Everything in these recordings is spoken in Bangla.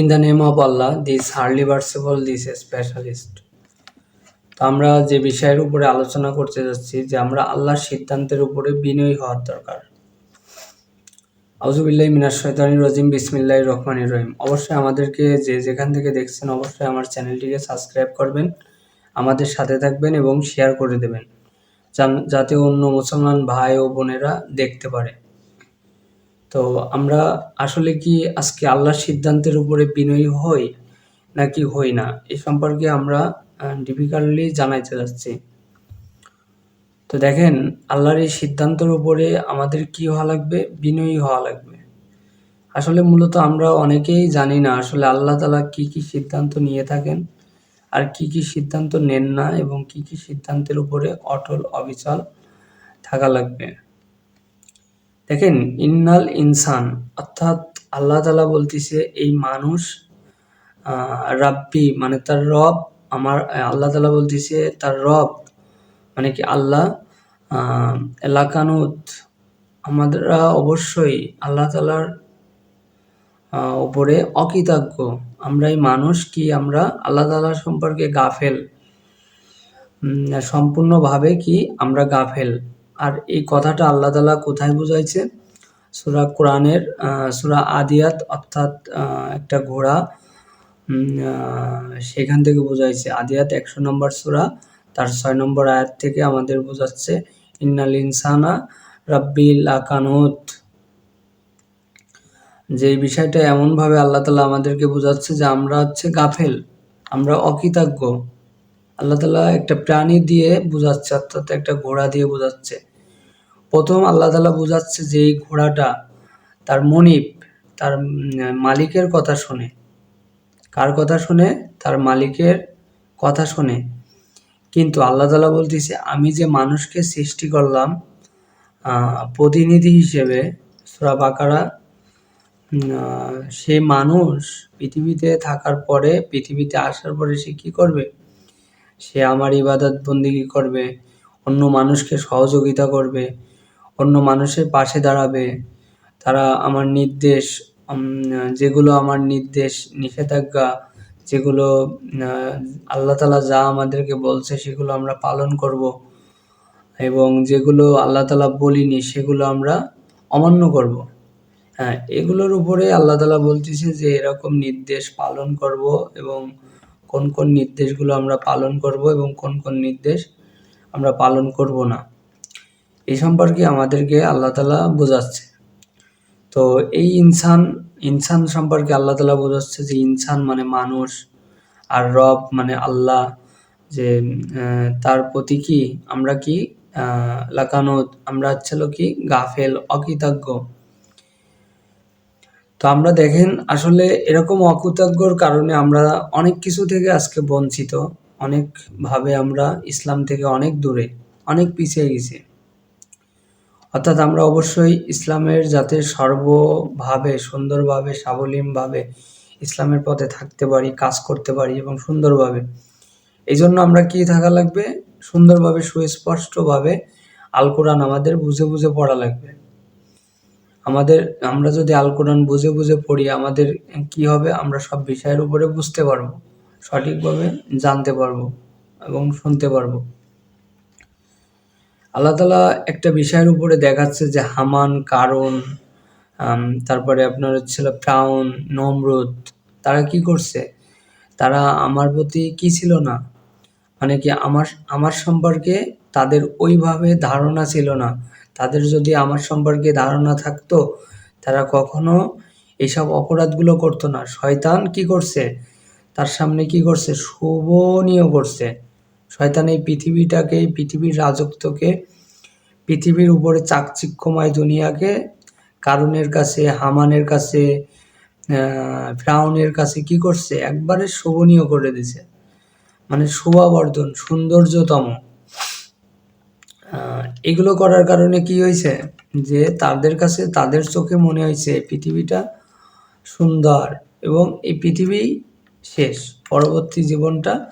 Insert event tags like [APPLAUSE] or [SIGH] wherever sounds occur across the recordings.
In the name of Allah this highly versatile this specialist তো আমরা যে বিষয়ের উপরে আলোচনা করতে যাচ্ছি, যে আমরা আল্লাহর সিদ্ধান্তের উপরে বিনয়ী হওয়ার দরকার। আউজুবিল্লাহ মিনার শৈতানি রজিম বিসমিল্লাহ রহমানির রহিম। অবশ্যই আমাদেরকে যে যেখান থেকে দেখছেন, অবশ্যই আমার চ্যানেলটিকে সাবস্ক্রাইব করবেন, আমাদের সাথে থাকবেন এবং শেয়ার করে দেবেন যাতে অন্য মুসলমান ভাই ও বোনেরা দেখতে পারে। তো আমরা আসলে কি আজকে আল্লাহর সিদ্ধান্তের উপরে বিনয়ী হই নাকি হই না? এ সম্পর্কে আমরা ডিফিকাল্টলি জানাইতে যাচ্ছি। তো দেখেন, আল্লাহর এই সিদ্ধান্তের উপরে আমাদের কি হওয়া লাগবে? বিনয়ী হওয়া লাগবে। আসলে মূলত আমরা অনেকেই জানি না আসলে আল্লাহ তালা কি কি সিদ্ধান্ত নিয়ে থাকেন আর কি কি সিদ্ধান্ত নেন না এবং কি কি সিদ্ধান্তের উপরে অটল অবিচল থাকা লাগবে। দেখেন, ইন্নাল ইনসান, অর্থাৎ আল্লাহ তালা বলতেছে, এই মানুষ রাব্বি মানে তার রব, আমার আল্লাহ তালা বলতেছে, তার রব মানে কি আল্লাহ এলাকানুত আমাদেরা অবশ্যই আল্লাহ তালার উপরে অকৃতজ্ঞ। আমরা এই মানুষ কি আমরা আল্লাহ তালা সম্পর্কে গাফেল? সম্পূর্ণভাবে কি আমরা গাফেল? আর এই কথাটা আল্লাহ তালা কোথায় বুঝাইছে? সুরা কোরআনের সুরা আদিয়াত অর্থাৎ একটা ঘোড়া সেখান থেকে বোঝাইছে। আদিয়াত একশো নম্বর সুরা, তার ছয় নম্বর আয়াত থেকে আমাদের বোঝাচ্ছে, ইন্নাল ইনসানা রাব্বিল আকানুত। যে বিষয়টা এমনভাবে আল্লাহ তালা আমাদেরকে বোঝাচ্ছে যে আমরা হচ্ছে গাফেল, আমরা অকৃতজ্ঞ। আল্লাহ তালা একটা প্রাণী দিয়ে বোঝাচ্ছে, অর্থাৎ একটা ঘোড়া দিয়ে বোঝাচ্ছে। প্রথম আল্লাহ তালা বোঝাচ্ছে যে এই ঘোড়াটা তার মনিপ তার মালিকের কথা শোনে। কার কথা শুনে? তার মালিকের কথা শুনে। কিন্তু আল্লাহ তালা বলতেছে, আমি যে মানুষকে সৃষ্টি করলাম প্রতিনিধি হিসেবে, সুরা বাকারা সে মানুষ পৃথিবীতে থাকার পরে, পৃথিবীতে আসার পরে সে কী করবে? সে আমার ইবাদত বন্দিগি করবে? অন্য মানুষকে সহযোগিতা করবে? অন্য মানুষের পাশে দাঁড়াবে। তারা আমার নির্দেশ যেগুলো আমার নির্দেশ, নিষেধাজ্ঞা, যেগুলো আল্লাহ তালা যা আমাদেরকে বলছে সেগুলো আমরা পালন করব এবং যেগুলো আল্লাহ তালা বলিনি সেগুলো আমরা অমান্য করব। হ্যাঁ এগুলোর উপরে আল্লাহ তালা বলতেছে যে এরকম নির্দেশ পালন করব এবং কোন কোন নির্দেশগুলো আমরা পালন করব এবং কোন কোন নির্দেশ আমরা পালন করব না। এই সম্পর্কে আমাদেরকে আল্লাহ তালা বোঝাচ্ছে। তো এই ইনসান ইনসান সম্পর্কে আল্লাহ তালা বোঝাচ্ছে যে ইনসান মানে মানুষ আর রব মানে আল্লাহ যে তার প্রতি কি আমরা কি লাকানো, আমরা হচ্ছিল কি গাফেল, অকৃতজ্ঞ। তো আমরা দেখেন আসলে এরকম অকৃতজ্ঞর কারণে আমরা অনেক কিছু থেকে আজকে বঞ্চিত, অনেকভাবে আমরা ইসলাম থেকে অনেক দূরে, অনেক পিছিয়ে গেছি। অর্থাৎ আমরা অবশ্যই ইসলামের যাতে সর্বভাবে, সুন্দরভাবে সাবলীনভাবে ইসলামের পথে থাকতে পারি, কাজ করতে পারি এবং সুন্দরভাবে। এই জন্য আমরা কি থাকা লাগবে? সুন্দরভাবে, সুস্পষ্টভাবে আল কোরআন আমাদের বুঝে বুঝে পড়া লাগবে। আমাদের, আমরা যদি আল কোরআন বুঝে বুঝে পড়ি, আমাদের কি হবে? আমরা সব বিষয়ের উপরে বুঝতে পারব, সঠিকভাবে জানতে পারব এবং শুনতে পারব। আল্লাহ তালা একটা বিষয়ের উপরে দেখাচ্ছে যে হামান, কারণ তারপরে আপনার হচ্ছিল প্রাউন, নমরুদ, তারা কি করছে? তারা আমার প্রতি কি ছিল না? মানে কি আমার আমার সম্পর্কে তাদের ওইভাবে ধারণা ছিল না। তাদের যদি আমার সম্পর্কে ধারণা থাকতো, তারা কখনো এইসব অপরাধগুলো করতো না। শয়তান কি করছে? তার সামনে কি করছে? শোভনীয় করছে। শয়তান এই পৃথিবীটাকে, এই পৃথিবীর রাজত্বকে, পৃথিবীর উপরে চাকচিক্যময় দুনিয়াকে, কারুনের কাছে, হামানের কাছে ফ্রাউনের কাছে কি করছে? একবারে শোভনীয় করে দিছে। মানে শোভাবর্ধন, সৌন্দর্যতম। এগুলো করার কারণে কি হয়েছে? যে তাদের কাছে, তাদের চোখে মনে হয়েছে পৃথিবীটা সুন্দর এবং এই পৃথিবী শেষ। পরবর্তী জীবনটা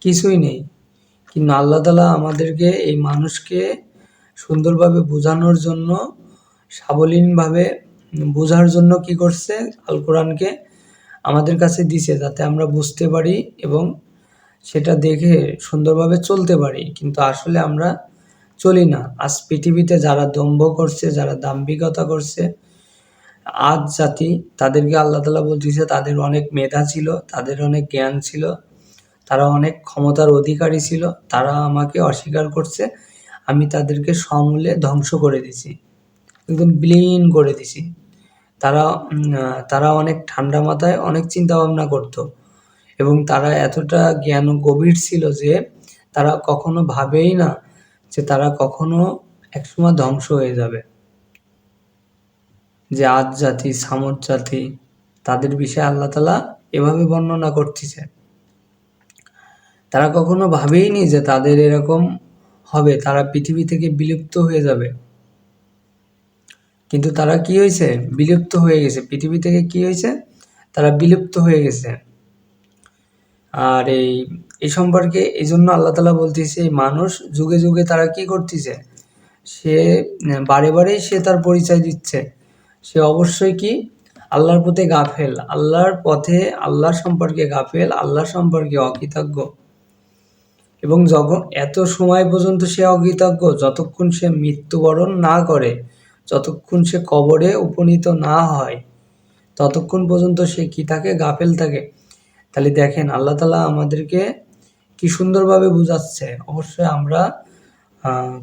কিছুই নেই। কিন্তু আল্লাহ তালা আমাদেরকে এই মানুষকে সুন্দরভাবে বোঝানোর জন্য সাবলীনভাবে বোঝার জন্য কি করছে? আল কোরআনকে আমাদের কাছে দিছে যাতে আমরা বুঝতে পারি এবং সেটা দেখে সুন্দরভাবে চলতে পারি। কিন্তু আসলে আমরা চলি না। আজ পৃথিবীতে যারা দম্ভ করছে, যারা দাম্ভিকতা করছে, আজ জাতি তাদেরকে আল্লাহ তালা বলতেছে, তাদের অনেক মেধা ছিল, তাদের অনেক জ্ঞান ছিল। তারা অনেক ক্ষমতার অধিকারী ছিল, তারা আমাকে অস্বীকার করছে, আমি তাদেরকে সমূলে ধ্বংস করে দিছি, একদম বিলীন করে দিছি। তারা তারা অনেক ঠান্ডা মাথায় অনেক চিন্তা ভাবনা করত এবং তারা এতটা জ্ঞান গভীর ছিল যে তারা কখনো ভাবেই না যে তারা কখনো একসময় ধ্বংস হয়ে যাবে। যে আজ জাতি সামর জাতি তাদের বিষয়ে আল্লাহ তালা এভাবে বর্ণনা করতেছে। তারা কখনো ভাবেইনি যে তাদের এরকম হবে, তারা পৃথিবী থেকে বিলুপ্ত হয়ে যাবে। কিন্তু তারা কি হয়েছে? বিলুপ্ত হয়ে গেছে। পৃথিবী থেকে কি হয়েছে? তারা বিলুপ্ত হয়ে গেছে। আর এই এই সম্পর্কে এই জন্য আল্লাহ তালা বলতেছে মানুষ যুগে যুগে তারা কি করতেছে? সে, বারে বারেই সে তার পরিচয় দিচ্ছে। সে অবশ্যই কি? আল্লাহর পথে গাফেল। আল্লাহর পথে আল্লাহ সম্পর্কে গাফেল আল্লাহ সম্পর্কে অকৃতজ্ঞ। এবং যখন এত সময় পর্যন্ত সে অকৃতজ্ঞ, যতক্ষণ সে মৃত্যুবরণ না করে, যতক্ষণ সে কবরে উপনীত না হয়, ততক্ষণ পর্যন্ত সে কি থাকে? গাফেল থাকে। তাহলে দেখেন, আল্লাহ তালা আমাদেরকে কি সুন্দরভাবে বুঝাচ্ছে। অবশ্যই আমরা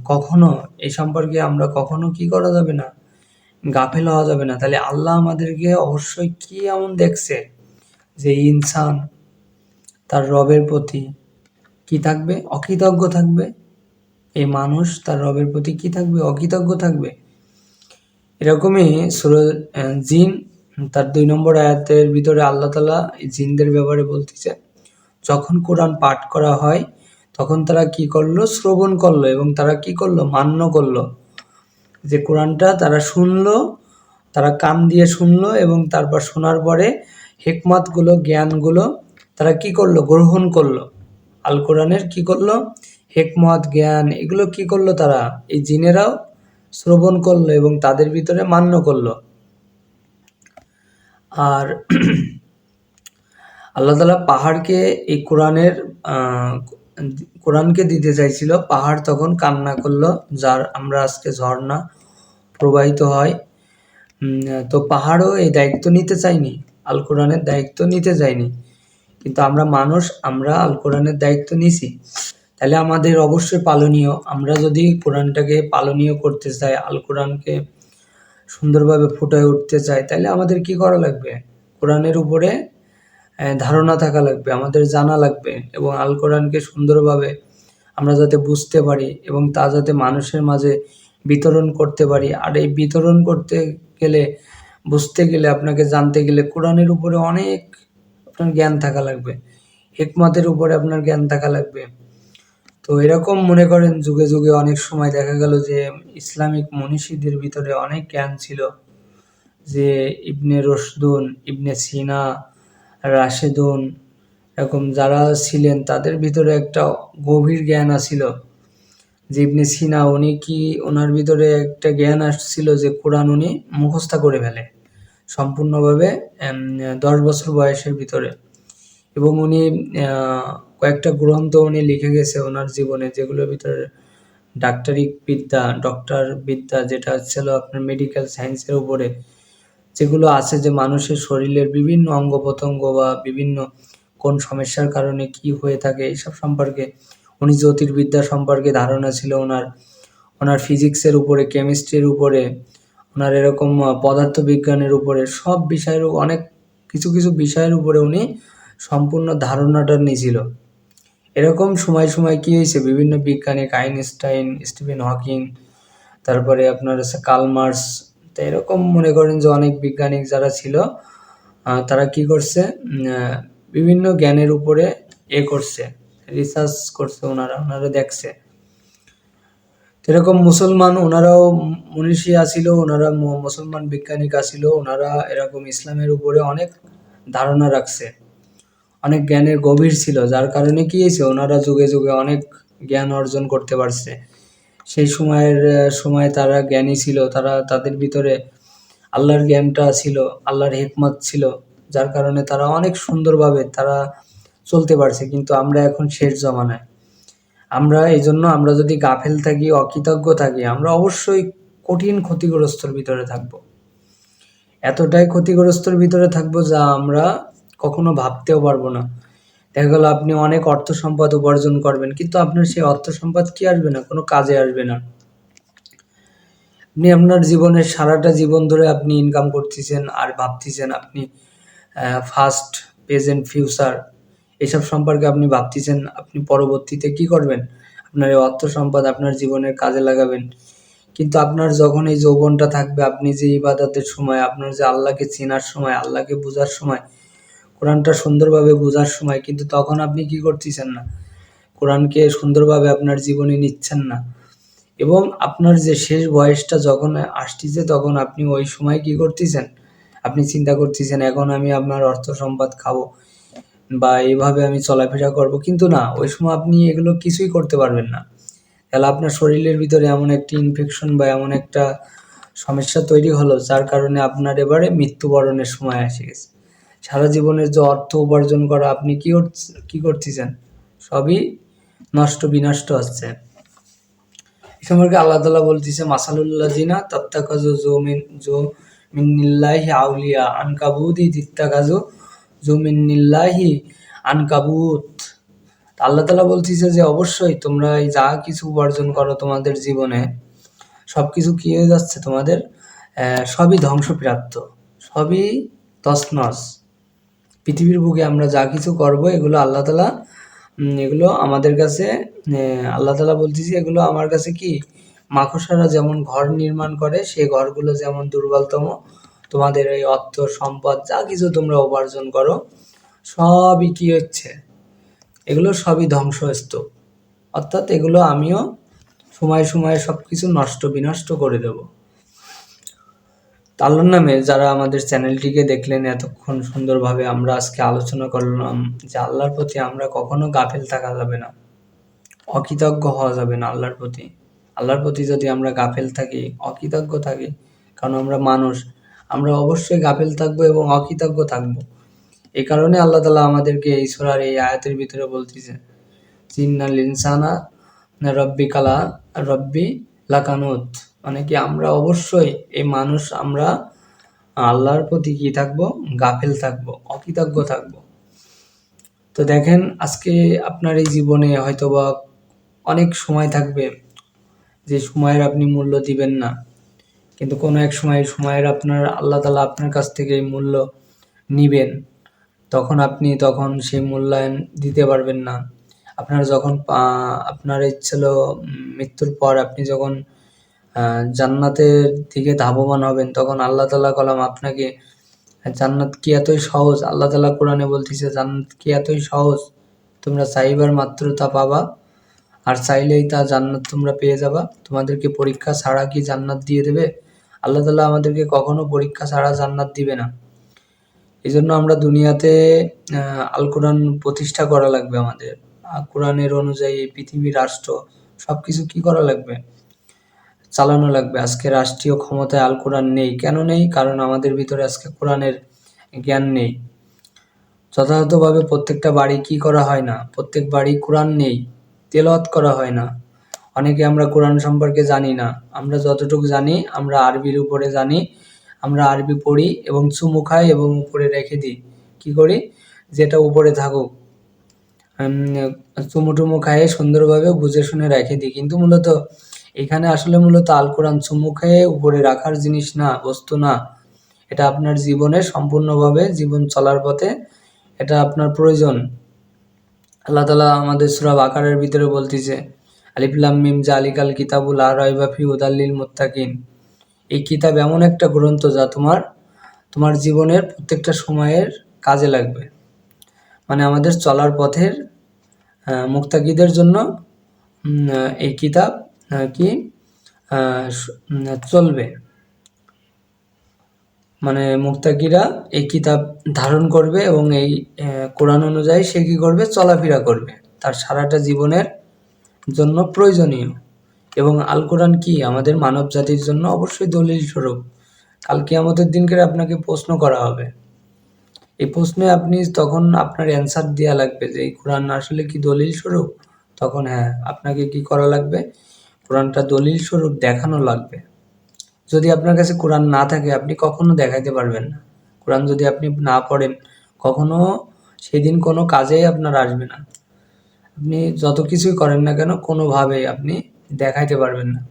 কখনো এই সম্পর্কে আমরা কখনো কি করা যাবে না? গাফেল হওয়া যাবে না। তাহলে আল্লাহ আমাদেরকে অবশ্যই কি এমন দেখছে? যে ইনসান তার রবের প্রতি কি থাকবে? অকৃতজ্ঞ থাকবে। এই মানুষ তার রবের প্রতি কি থাকবে? অকৃতজ্ঞ থাকবে। এরকমই সুর জিন, তার দুই নম্বর আয়াতের ভিতরে আল্লাহ তালা জিনদের ব্যাপারে বলতেছে, যখন কোরআন পাঠ করা হয়, তখন তারা কি করল? শ্রবণ করল এবং তারা কি করল? মান্য করল। যে কোরআনটা তারা শুনলো, তারা কান দিয়ে শুনলো এবং তারপর শোনার পরে হেকমাতগুলো, জ্ঞানগুলো তারা কি করল? গ্রহণ করল। আল কোরআনের কি করল? হেকমত, জ্ঞান, এগুলো কি করল তারা? এই জিনেরাও শ্রবণ করল এবং তাদের ভিতরে মান্য করল। আর [CLEARS THROAT] আল্লাহ তালা পাহাড়কে এই কোরআনের কোরআনকে দিতে চাইছিল। পাহাড় তখন কান্না করল, যার আমরা আজকে ঝর্ণা প্রবাহিত হয়। তো পাহাড়ও এই দায়িত্ব নিতে চাইনি আল কোরআনের দায়িত্ব নিতে চাইনি কিন্তু আমরা মানুষ, আমরা আল কোরআনের দায়িত্ব নিছি। তাহলে আমাদের অবশ্যই পালনীয়। আমরা যদি কোরআনটাকে পালনীয় করতে চাই, আল কোরআনকে সুন্দরভাবে ফুটায় উঠতে চাই, তাহলে আমাদের কি করা লাগবে? কোরআনের উপরে ধারণা থাকা লাগবে, আমাদের জানা লাগবে এবং আল কোরআনকে সুন্দরভাবে আমরা যাতে বুঝতে পারি এবং তা যাতে মানুষের মাঝে বিতরণ করতে পারি। আর এই বিতরণ করতে গেলে, বুঝতে গেলে, আপনাকে জানতে গেলে কোরআনের উপরে অনেক আপনার জ্ঞান থাকা লাগবে। হেকমতের উপরে আপনার জ্ঞান থাকা লাগবে। তো এরকম মনে করেন, যুগে যুগে অনেক সময় দেখা গেল যে ইসলামিক মনীষীদের ভিতরে অনেক জ্ঞান ছিল। যে ইবনে রশদুন, ইবনে সিনা, রাশেদুন, এরকম যারা ছিলেন তাদের ভিতরে একটা গভীর জ্ঞান আসছিল যে ইবনে সিনা, উনি কি ওনার ভিতরে একটা জ্ঞান আসছিল যে কোরআন উনি মুখস্থা করে ফেলে? সম্পূর্ণভাবে দশ বছর বয়সের ভিতরে। এবং উনি কয়েকটা গ্রন্থ উনি লিখে গেছে ওনার জীবনে, যেগুলোর ভিতরে ডাক্তারি বিদ্যা, ডক্টর বিদ্যা, যেটা ছিল আপনার মেডিকেল সায়েন্সের উপরে, যেগুলো আছে যে মানুষের শরীরের বিভিন্ন অঙ্গ প্রত্যঙ্গ বা বিভিন্ন কোন সমস্যার কারণে কি হয়ে থাকে, এইসব সম্পর্কে উনি জ্যোতির্বিদ্যা সম্পর্কে ধারণা ছিল ওনার। ওনার ফিজিক্সের উপরে কেমিস্ট্রির উপরে ওনার এরকম পদার্থ বিজ্ঞানের উপরে, সব বিষয়ের অনেক কিছু কিছু বিষয়ের উপরে উনি সম্পূর্ণ ধারণাটা নিয়েছিল। এরকম সময় সময় কী হয়েছে? বিভিন্ন বিজ্ঞানী আইনস্টাইন, স্টিফেন হকিং, তারপরে আপনার হচ্ছে কালমার্স তো এরকম মনে করেন যে অনেক বিজ্ঞানিক যারা ছিল তারা কি করছে? বিভিন্ন জ্ঞানের উপরে এ করছে রিসার্চ করছে ওনারা ওনারা দেখছে। এরকম মুসলমান, ওনারাও মনীষী আসিল ওনারা মুসলমান বিজ্ঞানিক আসিল ওনারা এরকম ইসলামের উপরে অনেক ধারণা রাখছে। অনেক জ্ঞানের গভীর ছিল। যার কারণে কী হয়েছে? ওনারা যুগে যুগে অনেক জ্ঞান অর্জন করতে পারছে। সেই সময়ের, সময় তারা জ্ঞানী ছিল। তারা তাদের ভিতরে আল্লাহর জ্ঞানটা ছিল, আল্লাহর হেকমত ছিল। যার কারণে তারা অনেক সুন্দরভাবে তারা চলতে পারছে। কিন্তু আমরা এখন শেষ জমানায়। আমরা এই জন্য আমরা যদি গাফেল থাকি, অকৃতজ্ঞ থাকি, আমরা অবশ্যই কঠিন ক্ষতিগ্রস্তর ভিতরে থাকব। এতটাই ক্ষতিগ্রস্তর ভিতরে থাকব যা আমরা কখনো ভাবতেও পারব না। দেখা গেলো আপনি অনেক অর্থ সম্পদ উপার্জন করবেন, কিন্তু আপনার সেই অর্থ সম্পদ কি আসবে না? কোনো কাজে আসবে না। আপনি আপনার জীবনের সারাটা জীবন ধরে আপনি ইনকাম করতেছেন আর ভাবতেছেন আপনি ফার্স্ট প্রেজেন্ট ফিউচার এসব সম্পর্কে আপনি ভাবতেছেন, আপনি পরবর্তীতে কি করবেন? আপনার এই অর্থ সম্পদ আপনার জীবনের কাজে লাগাবেন। কিন্তু আপনার যখন এই যৌবনটা থাকবে, আপনি যে ইবাদতের সময়, আপনার যে আল্লাহকে চেনার সময়, আল্লাহকে বোঝার সময়, কোরআনটা সুন্দরভাবে বোঝার সময়, কিন্তু তখন আপনি কি করতেছেন না? কোরআনকে সুন্দরভাবে আপনার জীবনে নিচ্ছেন না। এবং আপনার যে শেষ বয়সটা যখন আসতেছে, তখন আপনি ওই সময় কি করতেছেন? আপনি চিন্তা করতেছেন, এখন আমি আপনার অর্থ সম্পদ খাব। বা এইভাবে আমি চলাফেরা করব, কিন্তু না, ওই সময় আপনি এগুলো কিছুই করতে পারবেন না। তাহলে আপনার শরীরের ভিতরে এমন একটি ইনফেকশন বা এমন একটা সমস্যা তৈরি হলো, যার কারণে আপনার এবারে মৃত্যুবরণের সময় এসে গেছে। সারা জীবনের যে অর্থ উপার্জন করা, আপনি কি কি করতেছেন? সবই নষ্ট বিনষ্ট হচ্ছে। এ সম্পর্কে আল্লাহ তালা বলতেছে, মাসালুল্লাহ জিনা তত্তাকাজু জো মিন জো মিন্নিল্লাহি আউলিয়া আনকাবুদি তিত্তাকাজু জো মিন্নিল্লাহি আনকাবুত আল্লাহ তালা বলতেছে যে, অবশ্যই তোমরা এই যা কিছু উপার্জন করো তোমাদের জীবনে সব কিছু কী হয়ে যাচ্ছে তোমাদের? সবই ধ্বংসপ্রাপ্ত, সবই তসনস পৃথিবীর বুকে আমরা যা কিছু করব, এগুলো আল্লাহ তালা এগুলো আমাদের কাছে আল্লাহ তালা বলতেছি এগুলো আমার কাছে কি? মাকড়সারা যেমন ঘর নির্মাণ করে সেই ঘরগুলো যেমন দুর্বলতম তোমাদের এই অর্থ সম্পদ যা কিছু তোমরা উপার্জন করো, সবই কি হচ্ছে? এগুলো সবই ধ্বংসস্তূপ। অর্থাৎ এগুলো আমিও সময় সময়ে সব কিছু নষ্ট বিনষ্ট করে দেবো। আল্লাহর নামে যারা আমাদের চ্যানেলটিকে দেখলেন, এতক্ষণ সুন্দরভাবে আমরা আজকে আলোচনা করলাম যে আল্লাহর প্রতি আমরা কখনো গাফেল থাকা যাবে না, অকৃতজ্ঞ হওয়া যাবে না আল্লাহর প্রতি। আল্লাহর প্রতি যদি আমরা গাফেল থাকি, অকৃতজ্ঞ থাকি, কারণ আমরা মানুষ আমরা অবশ্যই গাফেল থাকব এবং অকৃতজ্ঞ থাকব। এই কারণে আল্লাহ তালা আমাদেরকে এই সোরার এই আয়াতের ভিতরে বলতেছে চিন্নাল ইনসানা রব্বি কালা রব্বি লাকানুত মানে কি আমরা অবশ্যই এই মানুষ, আমরা আল্লাহর প্রতি কি থাকব? গাফেল থাকব, অকৃতজ্ঞ থাকব। তো দেখেন, আজকে আপনার এই জীবনে হয়তোবা অনেক সময় থাকবে, যে সময়ের আপনি মূল্য দিবেন না। কিন্তু কোনো এক সময় সময়ের আপনার, আল্লাহ তালা আপনার কাছ থেকে এই মূল্য নিবেন। তখন আপনি তখন সেই মূল্যায়ন দিতে পারবেন না। আপনার যখন আপনার ইচ্ছিল মৃত্যুর পর আপনি যখন জান্নাতের দিকে ধাবমান হবেন, তখন আল্লাহ তালা কলাম আপনাকে, জান্নাত কি এতই সহজ? আল্লাহ তালা কোরআনে বলতেছে, জান্নাত কি এতই সহজ? তোমরা চাইবার মাত্র তা পাবা, আর চাইলেই তা জান্নাত তোমরা পেয়ে যাবা। তোমাদেরকে পরীক্ষা ছাড়া কি জান্নাত দিয়ে দেবে? আল্লাহ তালা আমাদেরকে কখনো পরীক্ষা ছাড়া জান্নাত দিবে না। এই জন্য আমরা দুনিয়াতে আল কোরআন প্রতিষ্ঠা করা লাগবে আমাদের। কোরআনের অনুযায়ী পৃথিবী, রাষ্ট্র সব কিছু কী করা লাগবে? চালানো লাগবে। আজকে রাষ্ট্রীয় ক্ষমতায় আল কোরআন নেই। কেন নেই? কারণ আমাদের ভিতরে আজকে কোরআনের জ্ঞান নেই। যথাযথভাবে প্রত্যেকটা বাড়ি কি করা হয় না? প্রত্যেক বাড়ি কোরআন নেই। তেলত করা হয় না। অনেকে আমরা কোরআন সম্পর্কে জানি না। আমরা যতটুকু জানি, আমরা আরবির উপরে জানি, আমরা আরবি পড়ি এবং চুমু খাই এবং উপরে রেখে দিই। কি করি? যেটা উপরে থাকুক। চুমু টুমু খাইয়ে সুন্দরভাবে বুঝে শুনে রেখে দিই। কিন্তু মূলত এখানে আসলে মূলত আল কোরআন চুমু খেয়ে উপরে রাখার জিনিস না, বস্তু না। এটা আপনার জীবনে সম্পূর্ণভাবে জীবন চলার পথে এটা আপনার প্রয়োজন। আল্লাহ তালা আমাদের সুরাব আকারের ভিতরে বলতেছে আলিফুল্লাম মিম জালিকাল কিতাবুল আর রয়বাফি উদাল্লিল মুত্তাকিন। এই কিতাব এমন একটা গ্রন্থ যা তোমার তোমার জীবনের প্রত্যেকটা সময়ের কাজে লাগবে। মানে আমাদের চলার পথের মুক্তাকিদের জন্য এই কিতাব কি চলবে। মানে মুক্তাকিরা এই কিতাব ধারণ করবে এবং এই কোরআন অনুযায়ী সে কী করবে? চলাফেরা করবে। তার সারাটা জীবনের জন্য প্রয়োজনীয়। এবং আল কোরআন কি আমাদের মানব জাতির জন্য অবশ্যই দলিল স্বরূপ। কালকে আমাদের দিনকে আপনাকে প্রশ্ন করা হবে। এই প্রশ্নে আপনি তখন আপনার অ্যান্সার দেওয়া লাগবে যে, এই কোরআন আসলে কি দলিল স্বরূপ? তখন হ্যাঁ আপনাকে কি করা লাগবে? কোরআনটা দলিল স্বরূপ দেখানো লাগবে। যদি আপনার কাছে কোরআন না থাকে, আপনি কখনো দেখাইতে পারবেন না। কোরআন যদি আপনি না পড়েন, কখনো সেদিন কোনো কাজেই আপনার আসবে না। আপনি যত কিছুই করেন না কেন কোনোভাবেই আপনি দেখাইতে পারবেন না।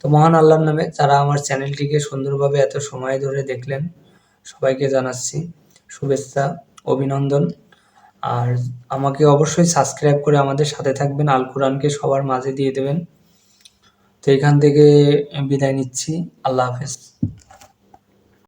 তো মহান আল্লাহর নামে যারা আমার চ্যানেলটিকে সুন্দরভাবে এত সময় ধরে দেখলেন, সবাইকে জানাচ্ছি শুভেচ্ছা, অভিনন্দন। আর আমাকে অবশ্যই সাবস্ক্রাইব করে আমাদের সাথে থাকবেন, আল কোরআনকে সবার মাঝে দিয়ে দেবেন। তো এখান থেকে বিদায় নিচ্ছি। আল্লাহ হাফেজ।